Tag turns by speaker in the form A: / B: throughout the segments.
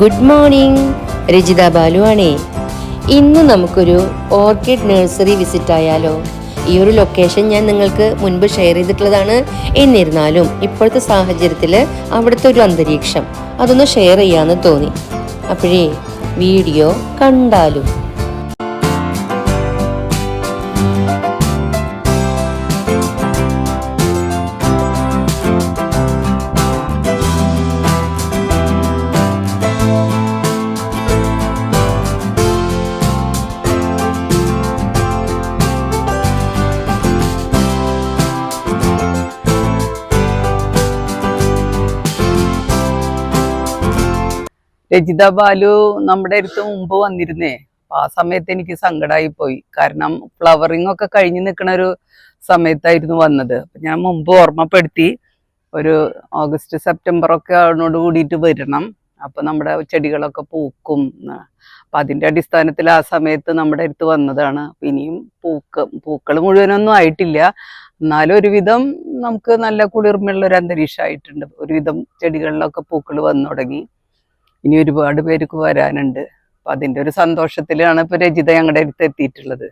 A: Good morning Rajitha Balu ആണേ ഇന്ന് നമുക്കൊരു ഓർക്കിഡ് നഴ്സറി വിസിറ്റ് ആയാലോ? ഈ ഒരു ലൊക്കേഷൻ ഞാൻ നിങ്ങൾക്ക് മുൻപ് ഷെയർ ചെയ്തിട്ടുള്ളതാണ്. എന്നിരുന്നാലും ഇപ്പോഴത്തെ സാഹചര്യത്തിൽ അവിടുത്തെ ഒരു അന്തരീക്ഷം അതൊന്ന് ഷെയർ ചെയ്യാമെന്ന് തോന്നി. അപ്പോഴേ വീഡിയോ കണ്ടാലും
B: രജിത ബാലു നമ്മുടെ അടുത്ത് മുമ്പ് വന്നിരുന്നേ. ആ സമയത്ത് എനിക്ക് സങ്കടമായി പോയി. കാരണം ഫ്ലവറിംഗ് ഒക്കെ കഴിഞ്ഞു നിൽക്കുന്ന ഒരു സമയത്തായിരുന്നു വന്നത്. ഞാൻ മുമ്പ് ഓർമ്മപ്പെടുത്തി ഒരു ഓഗസ്റ്റ് സെപ്റ്റംബർ ഒക്കെ അതിനോട് കൂടിയിട്ട് വരണം. അപ്പൊ നമ്മുടെ ചെടികളൊക്കെ പൂക്കും. അപ്പൊ അതിന്റെ അടിസ്ഥാനത്തിൽ ആ സമയത്ത് നമ്മുടെ അടുത്ത് വന്നതാണ്. ഇനിയും പൂക്ക പൂക്കൾ മുഴുവനൊന്നും ആയിട്ടില്ല. എന്നാലും ഒരുവിധം നമുക്ക് നല്ല കുളിർമയുള്ള ഒരു അന്തരീക്ഷമായിട്ടുണ്ട്. ഒരുവിധം ചെടികളിലൊക്കെ പൂക്കൾ വന്നു തുടങ്ങി. ഇനി ഒരുപാട് പേർക്ക് വരാനുണ്ട്. അപ്പൊ അതിന്റെ ഒരു സന്തോഷത്തിലാണ് ഇപ്പൊ രചിത ഞങ്ങളുടെ അടുത്ത് എത്തിയിട്ടുള്ളത്.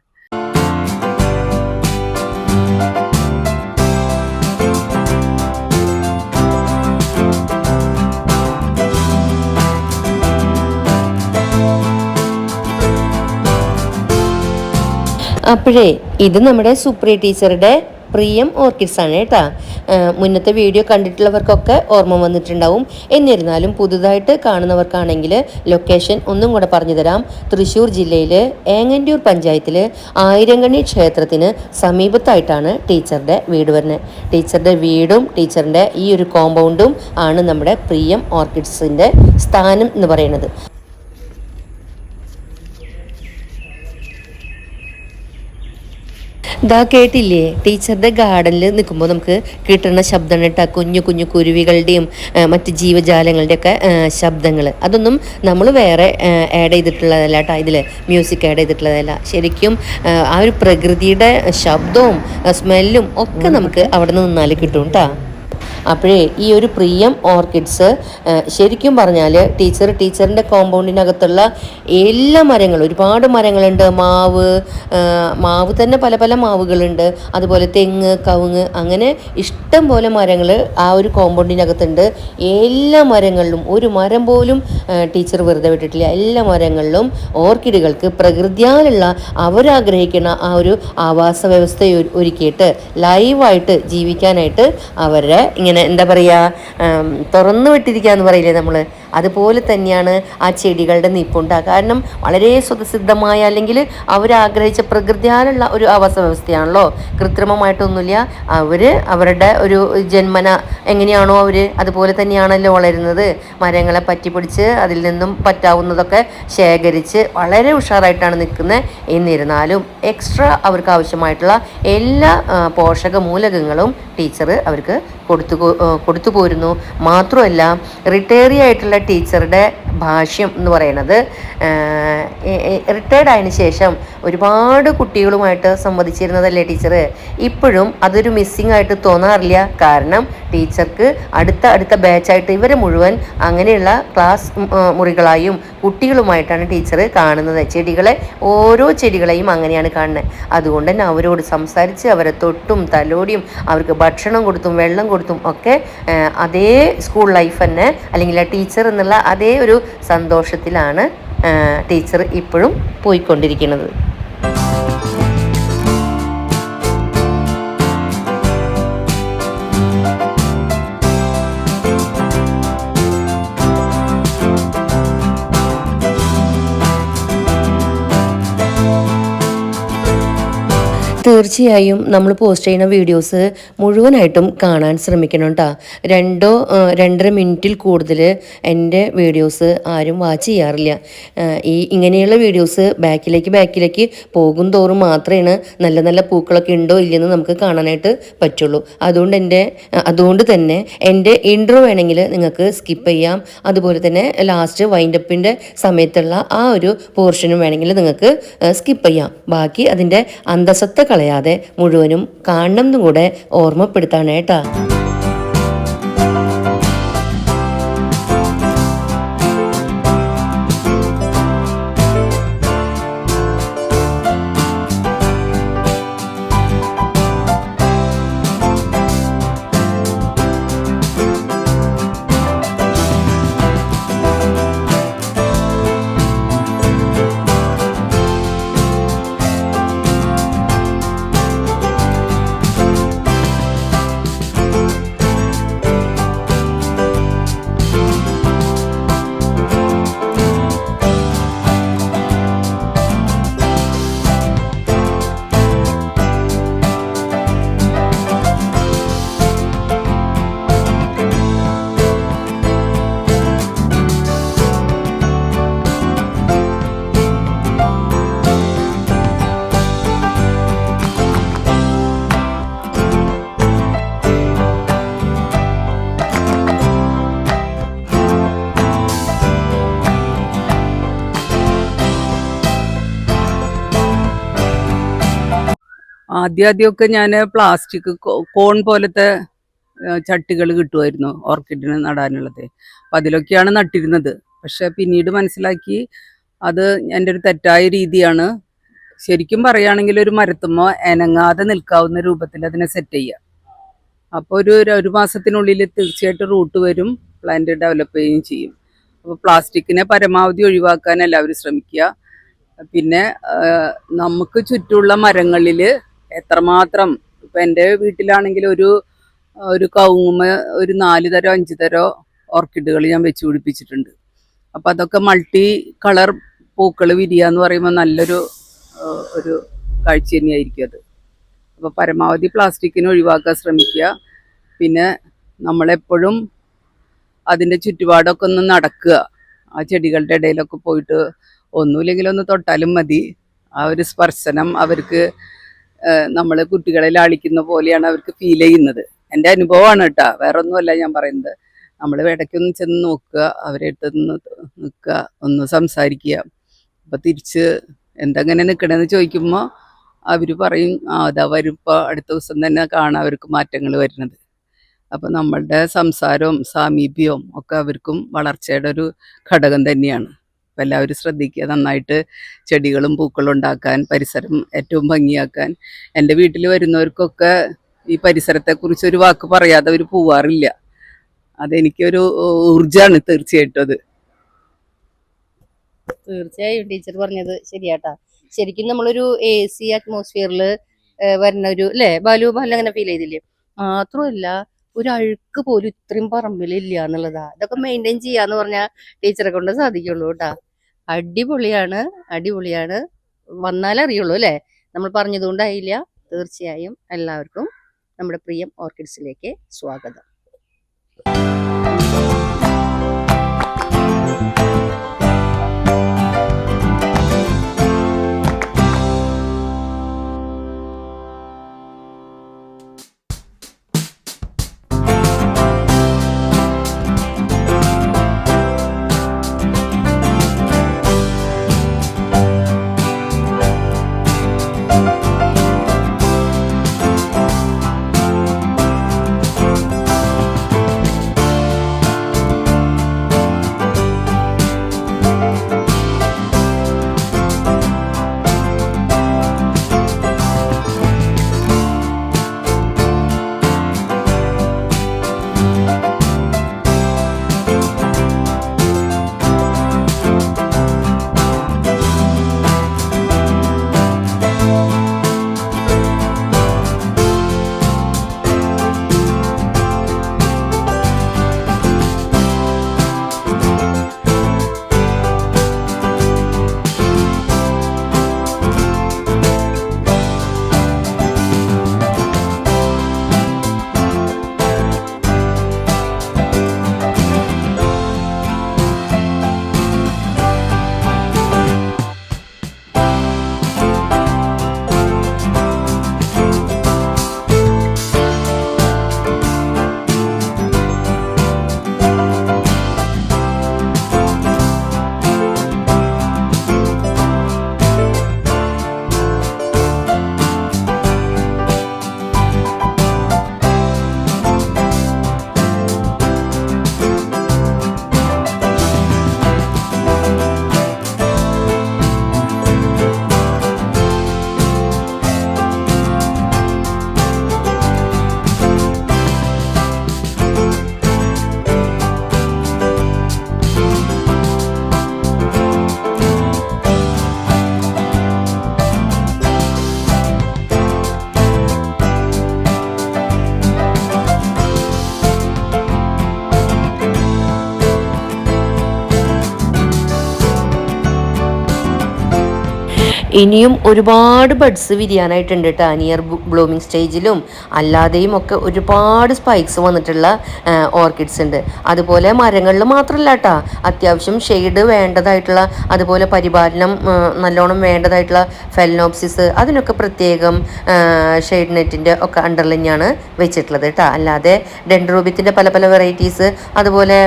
A: അപ്പോഴേ ഇത് നമ്മുടെ സുപ്രിയ ടീച്ചറുടെ പ്രിയം ഓർക്കിഡ്സ് ആണ് കേട്ടോ മുന്നത്തെ വീഡിയോ കണ്ടിട്ടുള്ളവർക്കൊക്കെ ഓർമ്മ വന്നിട്ടുണ്ടാവും. എന്നിരുന്നാലും പുതുതായിട്ട് കാണുന്നവർക്കാണെങ്കിൽ ലൊക്കേഷൻ ഒന്നും കൂടെ പറഞ്ഞു തരാം. തൃശ്ശൂർ ജില്ലയിൽ ഏങ്ങന്റൂർ പഞ്ചായത്തിൽ ആയിരങ്കണ്ണി ക്ഷേത്രത്തിന് സമീപത്തായിട്ടാണ് ടീച്ചറുടെ വീട് വരുന്നത്. ടീച്ചറുടെ വീടും ടീച്ചറിന്റെ ഈ ഒരു കോമ്പൗണ്ടും ആണ് നമ്മുടെ പ്രിയം ഓർക്കിഡ്സിന്റെ സ്ഥാനം എന്ന് പറയുന്നത്. ദാ കേട്ടില്ലേ? ടീച്ചറുടെ ഗാർഡനിൽ നിൽക്കുമ്പോൾ നമുക്ക് കിട്ടുന്ന ശബ്ദം കേട്ടാ. കുഞ്ഞു കുഞ്ഞു കുരുവികളുടെയും മറ്റ് മറ്റ് ജീവജാലങ്ങളുടെയൊക്കെ ശബ്ദങ്ങൾ. അതൊന്നും നമ്മൾ വേറെ ആഡ് ചെയ്തിട്ടുള്ളതല്ല കേട്ടോ ഇതിൽ മ്യൂസിക് ആഡ് ചെയ്തിട്ടുള്ളതല്ല. ശരിക്കും ആ, ആ ഒരു പ്രകൃതിയുടെ ശബ്ദവും സ്മെല്ലും ഒക്കെ നമുക്ക് അവിടെ നിന്ന് നിന്നാൽ കിട്ടും കേട്ടോ. അപ്പോഴേ ഈ ഒരു പ്രിയം ഓർക്കിഡ്സ് ശരിക്കും പറഞ്ഞാൽ ടീച്ചർ ടീച്ചറിന്റെ കോമ്പൗണ്ടിനകത്തുള്ള എല്ലാ മരങ്ങളും ഒരുപാട് മരങ്ങളുണ്ട്. മാവ് മാവ് തന്നെ പല പല മാവുകളുണ്ട്. അതുപോലെ തെങ്ങ് കവുങ്ങ് അങ്ങനെ ഇഷ്ടം പോലെ മരങ്ങൾ ആ ഒരു കോമ്പൗണ്ടിനകത്തുണ്ട്. എല്ലാ മരങ്ങളിലും ഒരു മരം പോലും ടീച്ചർ വെറുതെ വിട്ടിട്ടില്ല. എല്ലാ മരങ്ങളിലും ഓർക്കിഡുകൾക്ക് പ്രകൃതിയാലുള്ള അവരാഗ്രഹിക്കുന്ന ആ ഒരു ആവാസ വ്യവസ്ഥ ഒരുക്കിയിട്ട് ലൈവായിട്ട് ജീവിക്കാനായിട്ട് അവരെ ഇങ്ങനെ എന്താ പറയുക തുറന്നു വിട്ടിരിക്കുക എന്ന് പറയില്ലേ നമ്മൾ അതുപോലെ തന്നെയാണ് ആ ചെടികളുടെ നിപ്പുണ്ട്. കാരണം വളരെ സ്വതസിദ്ധമായ അല്ലെങ്കിൽ അവരാഗ്രഹിച്ച പ്രകൃതിയാലുള്ള ഒരു ആവാസ വ്യവസ്ഥയാണല്ലോ കൃത്രിമമായിട്ടൊന്നുമില്ല. അവർ അവരുടെ ഒരു ജന്മന എങ്ങനെയാണോ അവർ അതുപോലെ തന്നെയാണല്ലോ വളരുന്നത്. മരങ്ങളെ പറ്റിപ്പിടിച്ച് അതിൽ നിന്നും പറ്റാവുന്നതൊക്കെ ശേഖരിച്ച് വളരെ ഉഷാറായിട്ടാണ് നിൽക്കുന്നത് എന്നിരുന്നാലും എക്സ്ട്രാ അവർക്ക് ആവശ്യമായിട്ടുള്ള എല്ലാ പോഷക മൂലകങ്ങളും ടീച്ചർ അവർക്ക് കൊടുത്തു കൊടുത്തു പോരുന്നു. മാത്രമല്ല റിട്ടയറി ആയിട്ടുള്ള ടീച്ചറുടെ ഭാഷ്യം എന്ന് പറയുന്നത് റിട്ടയർഡ് ആയതിനു ശേഷം ഒരുപാട് കുട്ടികളുമായിട്ട് സംവദിച്ചിരുന്നതല്ലേ ടീച്ചർ ഇപ്പോഴും അതൊരു മിസ്സിംഗ് ആയിട്ട് തോന്നാറില്ല. കാരണം ടീച്ചർക്ക് അടുത്ത അടുത്ത ബാച്ചായിട്ട് ഇവരെ മുഴുവൻ അങ്ങനെയുള്ള ക്ലാസ് മുറികളായും കുട്ടികളുമായിട്ടാണ് ടീച്ചർ കാണുന്നത്. ചെടികളെ ഓരോ ചെടികളെയും അങ്ങനെയാണ് കാണുന്നത്. അതുകൊണ്ട് തന്നെ അവരോട് സംസാരിച്ച് അവരെ തൊട്ടും തലോടിയും അവർക്ക് ഭക്ഷണം കൊടുത്തും വെള്ളം കൊടുത്തും ഒക്കെ അതേ സ്കൂൾ ലൈഫ് തന്നെ അല്ലെങ്കിൽ ടീച്ചർ എന്നുള്ള അതേ ഒരു സന്തോഷത്തിലാണ് ടീച്ചർ ഇപ്പോഴും പോയിക്കൊണ്ടിരിക്കുന്നത്. തീർച്ചയായും നമ്മൾ പോസ്റ്റ് ചെയ്യുന്ന വീഡിയോസ് മുഴുവനായിട്ടും കാണാൻ ശ്രമിക്കണം കേട്ടോ രണ്ടോ രണ്ടര മിനിറ്റിൽ കൂടുതൽ എന്റെ വീഡിയോസ് ആരും വാച്ച് ചെയ്യാറില്ല. ഈ ഇങ്ങനെയുള്ള വീഡിയോസ് ബാക്കിലേക്ക് ബാക്കിലേക്ക് പോകും തോറും മാത്രമാണ് നല്ല നല്ല പൂക്കളൊക്കെ ഉണ്ടോ ഇല്ലെന്ന് നമുക്ക് കാണാനായിട്ട് പറ്റുള്ളൂ. അതുകൊണ്ട് എന്റെ അതുകൊണ്ട് തന്നെ എന്റെ ഇൻട്രോ വേണമെങ്കിൽ നിങ്ങൾക്ക് സ്കിപ്പ് ചെയ്യാം. അതുപോലെ തന്നെ ലാസ്റ്റ് വൈൻഡപ്പിന്റെ സമയത്തുള്ള ആ ഒരു പോർഷനും വേണമെങ്കിൽ നിങ്ങൾക്ക് സ്കിപ്പ് ചെയ്യാം. ബാക്കി അതിന്റെ അന്തസത്ത കളയാതെ മുഴുവനും കാണണം എന്നും കൂടെ ഓർമ്മപ്പെടുത്താണ് കേട്ടാ
B: ആദ്യം ആദ്യമൊക്കെ ഞാൻ പ്ലാസ്റ്റിക് കോൺ പോലത്തെ ചട്ടികൾ കിട്ടുമായിരുന്നു ഓർക്കിഡിന് നടാനുള്ളത്. അപ്പം അതിലൊക്കെയാണ് നട്ടിരുന്നത്. പക്ഷെ പിന്നീട് മനസ്സിലാക്കി അത് എന്റെ ഒരു തെറ്റായ രീതിയാണ്. ശരിക്കും പറയുകയാണെങ്കിൽ ഒരു മരത്തുമ്പോൾ എനങ്ങാതെ നിൽക്കാവുന്ന രൂപത്തിൽ അതിനെ സെറ്റ് ചെയ്യുക അപ്പോൾ ഒരു ഒരു മാസത്തിനുള്ളിൽ തീർച്ചയായിട്ടും റൂട്ട് വരും പ്ലാന്റ് ഡെവലപ്പ് ചെയ്യുകയും ചെയ്യും. അപ്പോൾ പ്ലാസ്റ്റിക്കിനെ പരമാവധി ഒഴിവാക്കാൻ എല്ലാവരും ശ്രമിക്കുക. പിന്നെ നമുക്ക് ചുറ്റുമുള്ള മരങ്ങളിൽ എത്രമാത്രം ഇപ്പം എന്റെ വീട്ടിലാണെങ്കിൽ ഒരു ഒരു കവുങ്ങുമ ഒരു നാല് തരോ അഞ്ച് തരോ ഓർക്കിഡുകൾ ഞാൻ വെച്ച് പിടിപ്പിച്ചിട്ടുണ്ട്. അപ്പം അതൊക്കെ മൾട്ടി കളർ പൂക്കൾ വിരിയുക എന്ന് പറയുമ്പോൾ നല്ലൊരു ഒരു കാഴ്ച തന്നെയായിരിക്കും അത്. അപ്പോൾ പരമാവധി പ്ലാസ്റ്റിക്കിനെ ഒഴിവാക്കാൻ ശ്രമിക്കുക. പിന്നെ നമ്മളെപ്പോഴും അതിന്റെ ചുറ്റുപാടൊക്കെ ഒന്ന് നടക്കുക. ആ ചെടികളുടെ ഇടയിലൊക്കെ പോയിട്ട് ഒന്നുമില്ലെങ്കിലൊന്ന് തൊട്ടാലും മതി. ആ ഒരു സ്പർശനം അവർക്ക് നമ്മൾ കുട്ടികളെ ലാളിക്കുന്ന പോലെയാണ് അവർക്ക് ഫീൽ ചെയ്യുന്നത്. എന്റെ അനുഭവമാണ് കേട്ടോ. വേറെ ഒന്നുമല്ല ഞാൻ പറയുന്നത്. നമ്മൾ ഇടയ്ക്കൊന്ന് ചെന്ന് നോക്കുക അവരെ അടുത്തൊന്ന് നിൽക്കുക ഒന്ന് സംസാരിക്കുക. അപ്പം തിരിച്ച് എന്തെങ്ങനെ നിൽക്കണമെന്ന് ചോദിക്കുമ്പോൾ അവർ പറയും ആ അതാ വരുമ്പോൾ അടുത്ത ദിവസം തന്നെ കാണാം അവർക്ക് മാറ്റങ്ങൾ വരുന്നത്. അപ്പം നമ്മളുടെ സംസാരവും സാമീപ്യവും ഒക്കെ അവർക്കും വളർച്ചയുടെ ഒരു ഘടകം തന്നെയാണ്. അപ്പം എല്ലാവരും ശ്രദ്ധിക്കുക. നന്നായിട്ട് ചെടികളും പൂക്കളും ഉണ്ടാക്കാൻ പരിസരം ഏറ്റവും ഭംഗിയാക്കാൻ. എന്റെ വീട്ടിൽ വരുന്നവർക്കൊക്കെ ഈ പരിസരത്തെക്കുറിച്ച് ഒരു വാക്ക് പറയാതെ അവർ പോവാറില്ല. അതെനിക്കൊരു ഊർജമാണ് തീർച്ചയായിട്ടും അത്.
C: തീർച്ചയായും ടീച്ചർ പറഞ്ഞത് ശരിയാട്ടാ. ശരിക്കും നമ്മളൊരു എ സി അറ്റ്മോസ്ഫിയറിൽ വരുന്ന ഒരു അല്ലേ ബാലു ബാലു അങ്ങനെ ഫീൽ ചെയ്തില്ലേ? മാത്രമല്ല ഒരു അഴുക്ക് പോലും ഇത്രയും പറമ്പിലില്ല എന്നുള്ളതാ. ഇതൊക്കെ മെയിന്റെയിൻ ചെയ്യാന്ന് പറഞ്ഞാൽ ടീച്ചറെ കൊണ്ട് സാധിക്കുള്ളൂ കേട്ടാ. അടിപൊളിയാണ് അടിപൊളിയാണ്. വന്നാലേ അറിയുള്ളൂ അല്ലേ? നമ്മൾ പറഞ്ഞതുകൊണ്ടായില്ല തീർച്ചയായും എല്ലാവർക്കും നമ്മുടെ പ്രിയം ഓർക്കിഡ്സിലേക്ക് സ്വാഗതം.
A: ഇനിയും ഒരുപാട് ബഡ്സ് വിരിയാനായിട്ടുണ്ട് കേട്ടോ നിയർ ബ്ലൂമിങ് സ്റ്റേജിലും അല്ലാതെയും ഒക്കെ ഒരുപാട് സ്പൈക്സ് വന്നിട്ടുള്ള ഓർക്കിഡ്സ് ഉണ്ട്. അതുപോലെ മരങ്ങളിൽ മാത്രമല്ല കേട്ടോ അത്യാവശ്യം ഷെയ്ഡ് വേണ്ടതായിട്ടുള്ള അതുപോലെ പരിപാലനം നല്ലോണം വേണ്ടതായിട്ടുള്ള ഫെലനോപ്സിസ് അതിനൊക്കെ പ്രത്യേകം ഷെയ്ഡ് നെറ്റിന്റെ ഒക്കെ അണ്ടർലൈനാണ് വെച്ചിട്ടുള്ളത് കേട്ടോ അല്ലാതെ ഡെൻഡ്രോബിത്തിന്റെ പല പല വെറൈറ്റീസ് അതുപോലെ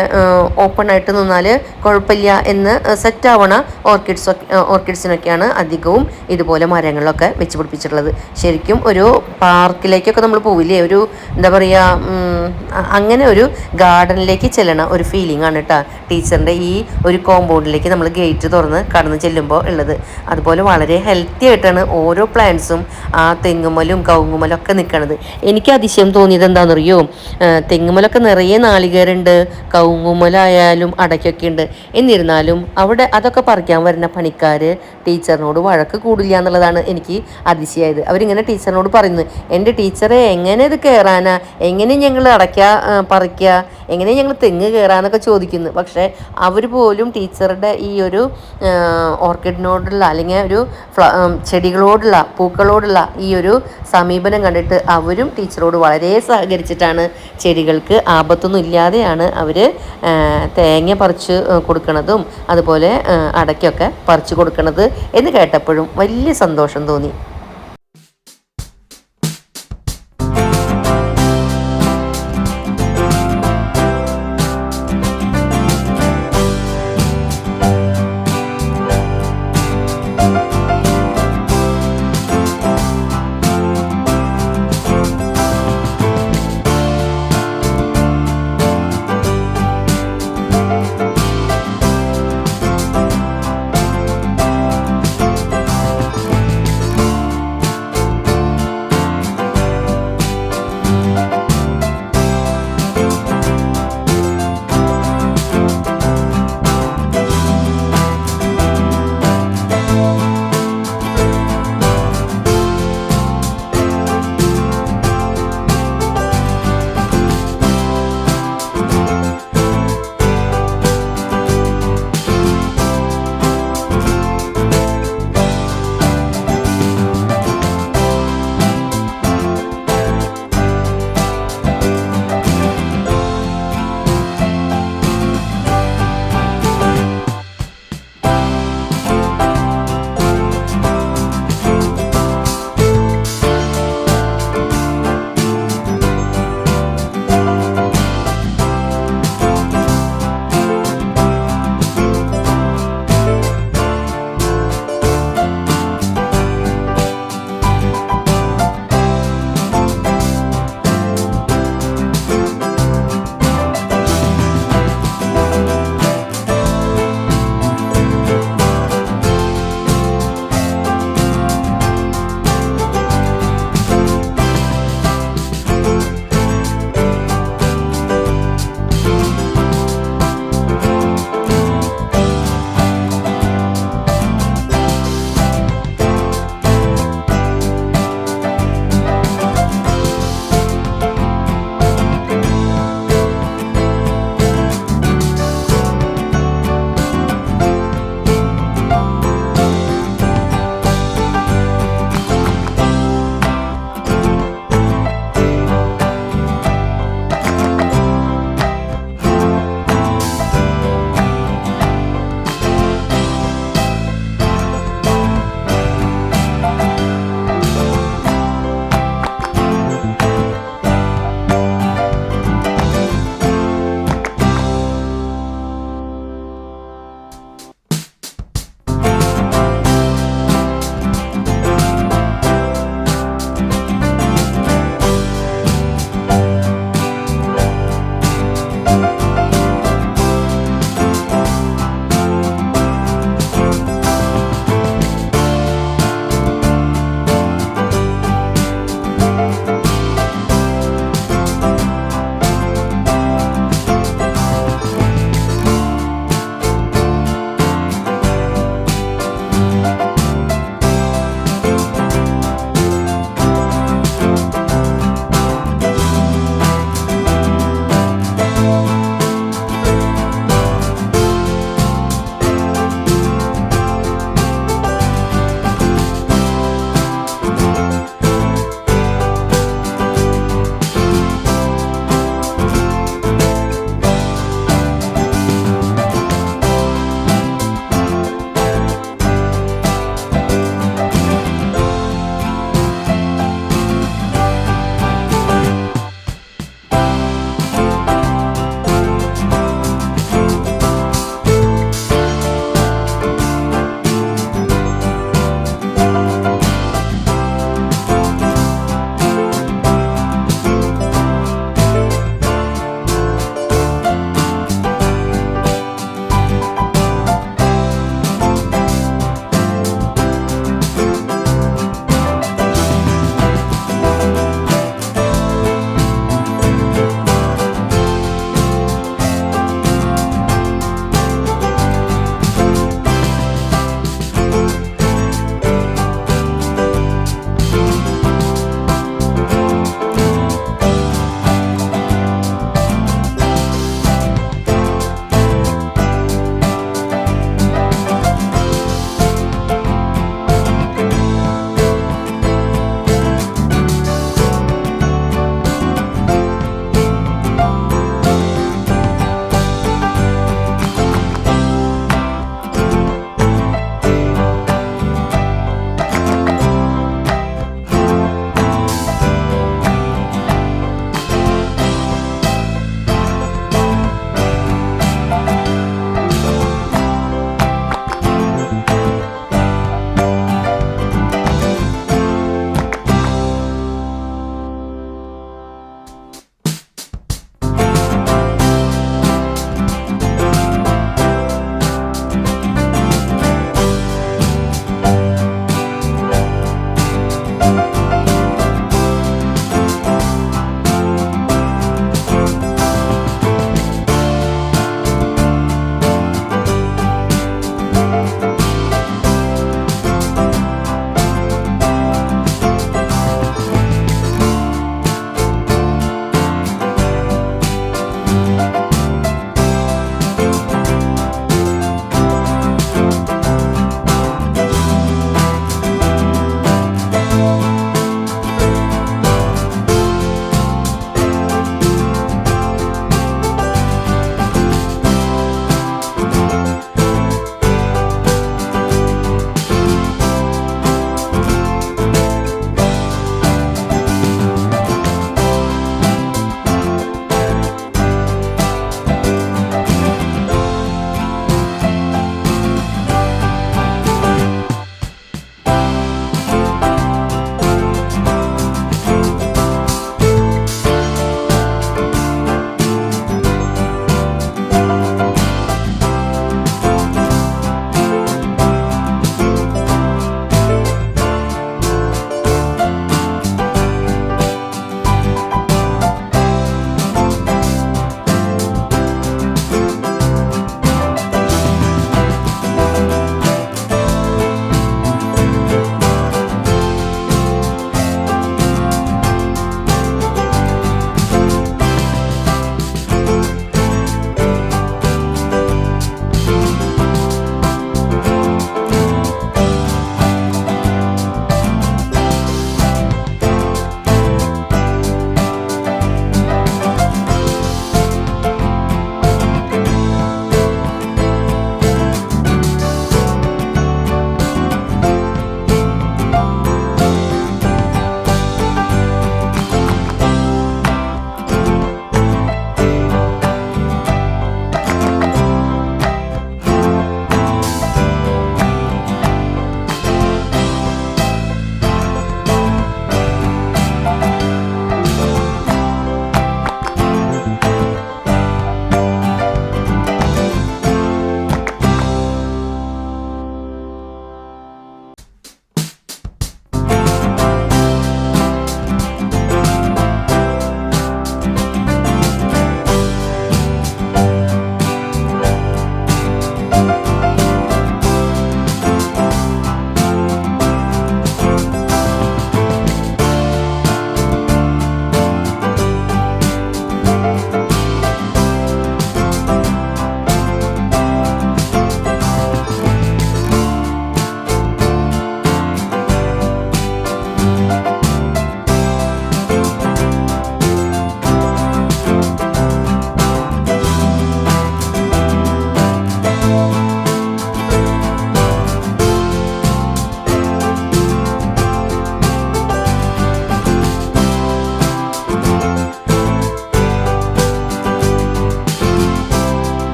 A: ഓപ്പൺ ആയിട്ട് നിന്നാൽ കുഴപ്പമില്ല എന്ന് സെറ്റ് ആവണ ഓർക്കിഡ്സ് ഓർക്കിഡ്സിനൊക്കെയാണ് അധികവും ചുറ്റുഭാഗവും ഇതുപോലെ മരങ്ങളൊക്കെ വെച്ച് പിടിപ്പിച്ചിട്ടുള്ളത്. ശരിക്കും ഒരു പാർക്കിലേക്കൊക്കെ നമ്മൾ പോവില്ലേ? ഒരു എന്താ പറയുക അങ്ങനെ ഒരു ഗാർഡനിലേക്ക് ചെല്ലണ ഒരു ഫീലിംഗ് ആണ് കേട്ടോ ടീച്ചറിന്റെ ഈ ഒരു കോമ്പൗണ്ടിലേക്ക് നമ്മൾ ഗേറ്റ് തുറന്ന് കടന്ന് ചെല്ലുമ്പോൾ ഉള്ളത്. അതുപോലെ വളരെ ഹെൽത്തി ആയിട്ടാണ് ഓരോ പ്ലാന്റ്സും ആ തെങ്ങുമലും കവുങ്ങുമലും ഒക്കെ നിൽക്കണത് എനിക്ക് അതിശയം തോന്നിയത് എന്താണെന്നറിയോ? തെങ്ങുമലൊക്കെ നിറയെ നാളികേരുണ്ട് കവുങ്ങുമലായാലും അടയ്ക്കൊക്കെ ഉണ്ട്. എന്നിരുന്നാലും അവിടെ അതൊക്കെ പറിക്കാൻ വരുന്ന പണിക്കാർ ടീച്ചറിനോട് വഴക്ക് കൂടില്ല എന്നുള്ളതാണ് എനിക്ക് അതിശയായത്. അവരിങ്ങനെ ടീച്ചറിനോട് പറയുന്നു എന്റെ ടീച്ചറെ എങ്ങനെ ഇത് കയറാനാ എങ്ങനെ ഞങ്ങൾ അടയ്ക്ക ആ, പറിക്കുക എങ്ങനെ ഞങ്ങൾ തെങ്ങ് കയറാന്നൊക്കെ ചോദിക്കുന്നു. പക്ഷേ അവർ പോലും ടീച്ചറുടെ ഈ ഒരു ഓർക്കിഡിനോടുള്ള അല്ലെങ്കിൽ ഒരു ചെടികളോടുള്ള പൂക്കളോടുള്ള ഈ ഒരു സമീപനം കണ്ടിട്ട് അവരും ടീച്ചറോട് വളരെ സഹകരിച്ചിട്ടാണ് ചെടികൾക്ക് ആപത്തൊന്നും ഇല്ലാതെയാണ് അവർ തേങ്ങ പറിച്ച് കൊടുക്കണതും അതുപോലെ അടയ്ക്കൊക്കെ പറിച്ചു കൊടുക്കണത് എന്ന് കേട്ടപ്പോഴും വലിയ സന്തോഷം തോന്നി.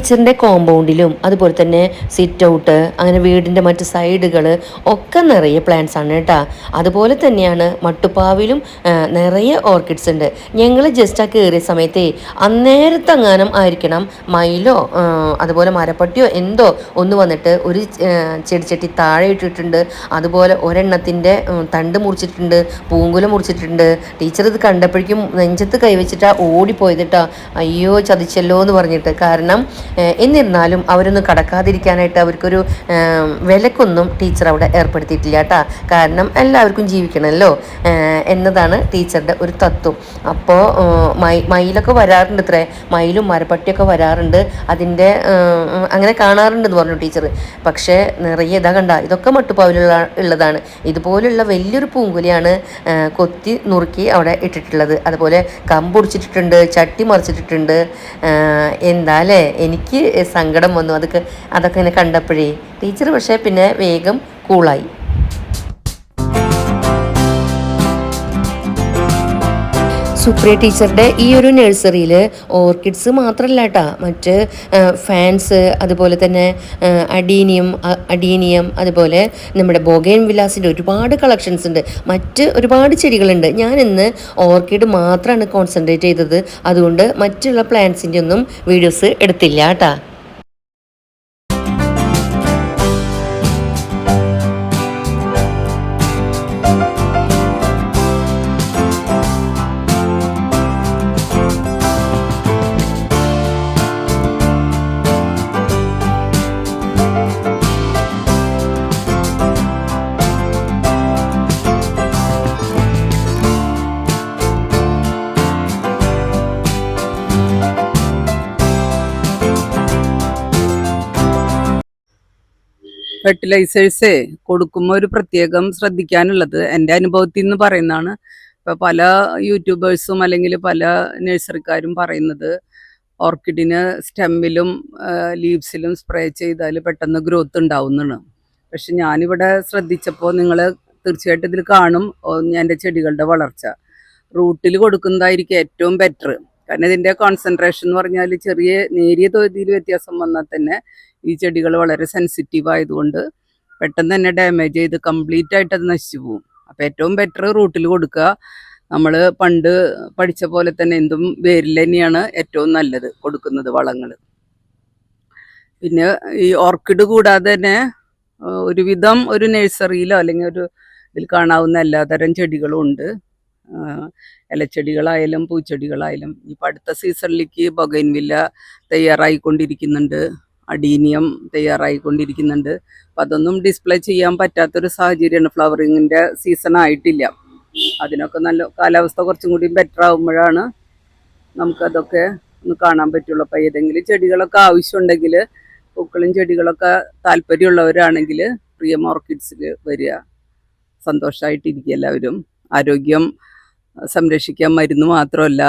A: ടീച്ചറിന്റെ കോമ്പൗണ്ടിലും അതുപോലെ തന്നെ സിറ്റ് ഔട്ട് അങ്ങനെ വീടിന്റെ മറ്റ് സൈഡുകൾ ഒക്കെ നിറയെ പ്ലാന്റ്സ് ആണ് കേട്ടോ. അതുപോലെ തന്നെയാണ് മട്ടുപ്പാവിലും നിറയെ ഓർക്കിഡ്സ് ഉണ്ട്. ഞങ്ങൾ ജസ്റ്റ് ആ കയറിയ സമയത്തേ അന്നേരത്തെങ്ങാനും ആയിരിക്കണം മയിലോ അതുപോലെ മരപ്പട്ടിയോ എന്തോ ഒന്ന് വന്നിട്ട് ഒരു ചെടിച്ചട്ടി താഴെ ഇട്ടിട്ടുണ്ട്. അതുപോലെ ഒരെണ്ണത്തിന്റെ തണ്ട് മുറിച്ചിട്ടുണ്ട് പൂങ്കുല മുറിച്ചിട്ടുണ്ട്. ടീച്ചർ ഇത് കണ്ടപ്പോഴേക്കും നെഞ്ചത്ത് കൈവച്ചിട്ടാ ഓടിപ്പോയതിട്ടാ അയ്യോ ചതിച്ചല്ലോ എന്ന് പറഞ്ഞിട്ട്. കാരണം എന്നിരുന്നാലും അവരൊന്നും കടക്കാതിരിക്കാനായിട്ട് അവർക്കൊരു വിലക്കൊന്നും ടീച്ചർ അവിടെ ഏർപ്പെടുത്തിയിട്ടില്ല കേട്ടാ. കാരണം എല്ലാവർക്കും ജീവിക്കണമല്ലോ എന്നതാണ് ടീച്ചറുടെ ഒരു തത്വം. അപ്പോൾ മൈ മയിലൊക്കെ വരാറുണ്ട് ഇത്രേ. മയിലും മരപ്പട്ടിയൊക്കെ വരാറുണ്ട്. അതിന്റെ അങ്ങനെ കാണാറുണ്ടെന്ന് പറഞ്ഞു ടീച്ചർ പക്ഷേ നിറയെ ഇതാ കണ്ട ഇതൊക്കെ മട്ടുപ്പാവിലുള്ള ഉള്ളതാണ്. ഇതുപോലുള്ള വലിയൊരു പൂങ്കുലിയാണ് കൊത്തി നുറുക്കി അവിടെ ഇട്ടിട്ടുള്ളത്. അതുപോലെ കമ്പൊടിച്ചിട്ടിട്ടുണ്ട് ചട്ടി മറിച്ചിട്ടിട്ടുണ്ട്. ആ, എന്താല്ലേ സങ്കടം വന്നു. അതൊക്കെ അതൊക്കെ ഇങ്ങനെ കണ്ടപ്പോഴേ ടീച്ചർ പക്ഷേ പിന്നെ വേഗം കൂളായി. സുപ്രിയ ടീച്ചറുടെ ഈ ഒരു നഴ്സറിയിൽ ഓർക്കിഡ്സ് മാത്രമല്ല കേട്ടോ മറ്റ് ഫാൻസ് അതുപോലെ തന്നെ അഡീനിയം അഡീനിയം അതുപോലെ നമ്മുടെ ബോഗേൻ വിലാസിന്റെ ഒരുപാട് കളക്ഷൻസ് ഉണ്ട്. മറ്റ് ഒരുപാട് ചെടികളുണ്ട്. ഞാൻ ഇന്ന് ഓർക്കിഡ് മാത്രമാണ് കോൺസെൻട്രേറ്റ് ചെയ്തത്. അതുകൊണ്ട് മറ്റുള്ള പ്ലാന്റ്സിന്റെ ഒന്നും വീഡിയോസ് എടുത്തില്ല കേട്ടോ
B: ഫെർട്ടിലൈസേഴ്സേ കൊടുക്കുമ്പോൾ ഒരു പ്രത്യേകം ശ്രദ്ധിക്കാനുള്ളത്. എന്റെ അനുഭവത്തിൽ നിന്ന് പറയുന്നതാണ്. ഇപ്പം പല യൂട്യൂബേഴ്സും അല്ലെങ്കിൽ പല നഴ്സറിക്കാരും പറയുന്നത് ഓർക്കിഡിന് സ്റ്റെമ്മിലും ലീവ്സിലും സ്പ്രേ ചെയ്താൽ പെട്ടെന്ന് ഗ്രോത്ത് ഉണ്ടാവുന്നതാണ്. പക്ഷെ ഞാനിവിടെ ശ്രദ്ധിച്ചപ്പോൾ നിങ്ങൾ തീർച്ചയായിട്ടും ഇതിൽ കാണും. എന്റെ ചെടികളുടെ വളർച്ച. റൂട്ടിൽ കൊടുക്കുന്നതായിരിക്കും ഏറ്റവും ബെറ്റർ കാരണം ഇതിന്റെ കോൺസെൻട്രേഷൻ എന്ന് പറഞ്ഞാൽ ചെറിയ നേരിയ തോതിൽ വ്യത്യാസം വന്നാൽ തന്നെ ഈ ചെടികൾ വളരെ സെൻസിറ്റീവ് ആയതുകൊണ്ട് പെട്ടെന്ന് തന്നെ ഡാമേജ് ചെയ്ത് കംപ്ലീറ്റ് ആയിട്ട് അത് നശിച്ചു പോകും അപ്പോൾ ഏറ്റവും ബെറ്റർ റൂട്ടിൽ കൊടുക്കുക. നമ്മൾ പണ്ട് പഠിച്ച പോലെ തന്നെ എന്തും വേരിൽ തന്നെയാണ് ഏറ്റവും നല്ലത് കൊടുക്കുന്നത് വളങ്ങൾ പിന്നെ ഈ ഓർക്കിഡ് കൂടാതെ തന്നെ ഒരുവിധം ഒരു നഴ്സറിയിലോ അല്ലെങ്കിൽ ഒരു ഇതിൽ കാണാവുന്ന എല്ലാതരം ചെടികളും ഉണ്ട്. ഇലച്ചെടികളായാലും പൂച്ചെടികളായാലും ഇപ്പം അടുത്ത സീസണിലേക്ക് ബൊഗൈൻവില്ല തയ്യാറായിക്കൊണ്ടിരിക്കുന്നുണ്ട്. അഡീനിയം തയ്യാറായിക്കൊണ്ടിരിക്കുന്നുണ്ട്. അപ്പം അതൊന്നും ഡിസ്പ്ലേ ചെയ്യാൻ പറ്റാത്തൊരു സാഹചര്യമാണ്. ഫ്ലവറിങ്ങിന്റെ സീസൺ ആയിട്ടില്ല. അതിനൊക്കെ നല്ല കാലാവസ്ഥ കുറച്ചും കൂടി ബെറ്റർ ആകുമ്പോഴാണ് നമുക്കതൊക്കെ ഒന്ന് കാണാൻ പറ്റുള്ളൂ. അപ്പം ഏതെങ്കിലും ചെടികളൊക്കെ ആവശ്യമുണ്ടെങ്കിൽ പൂക്കളും ചെടികളൊക്കെ താല്പര്യമുള്ളവരാണെങ്കിൽ പ്രിയം ഓർക്കിഡ്സിൽ വരിക. സന്തോഷമായിട്ടിരിക്കുക എല്ലാവരും. ആരോഗ്യം സംരക്ഷിക്കാൻ മരുന്ന് മാത്രമല്ല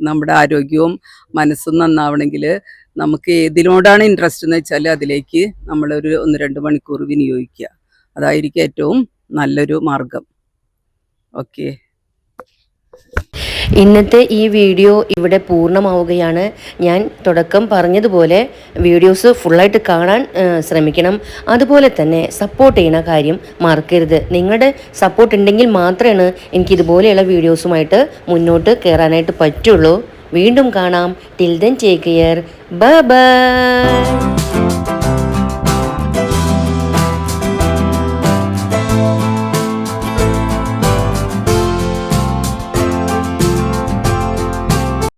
B: നമ്മുടെ ആരോഗ്യവും മനസ്സും നന്നാവണമെങ്കിൽ നമുക്ക് ഏതിനോടാണ് ഇൻട്രസ്റ്റ് എന്ന് വെച്ചാൽ അതിലേക്ക് നമ്മളൊരു ഒന്ന് രണ്ട് മണിക്കൂർ വിനിയോഗിക്കുക. അതായിരിക്കും ഏറ്റവും നല്ലൊരു മാർഗം. ഓക്കെ.
A: ഇന്നത്തെ ഈ വീഡിയോ ഇവിടെ പൂർണമാവുകയാണ്. ഞാൻ തുടക്കം പറഞ്ഞതുപോലെ വീഡിയോസ് ഫുള്ളായിട്ട് കാണാൻ ശ്രമിക്കണം. അതുപോലെ തന്നെ സപ്പോർട്ട് ചെയ്യണ കാര്യം മറക്കരുത്. നിങ്ങളുടെ സപ്പോർട്ട് ഉണ്ടെങ്കിൽ മാത്രമാണ് എനിക്ക് ഇതുപോലെയുള്ള വീഡിയോസുമായിട്ട് മുന്നോട്ട് കയറാനായിട്ട് പറ്റുള്ളൂ. വീണ്ടും കാണാം. Till then take care bye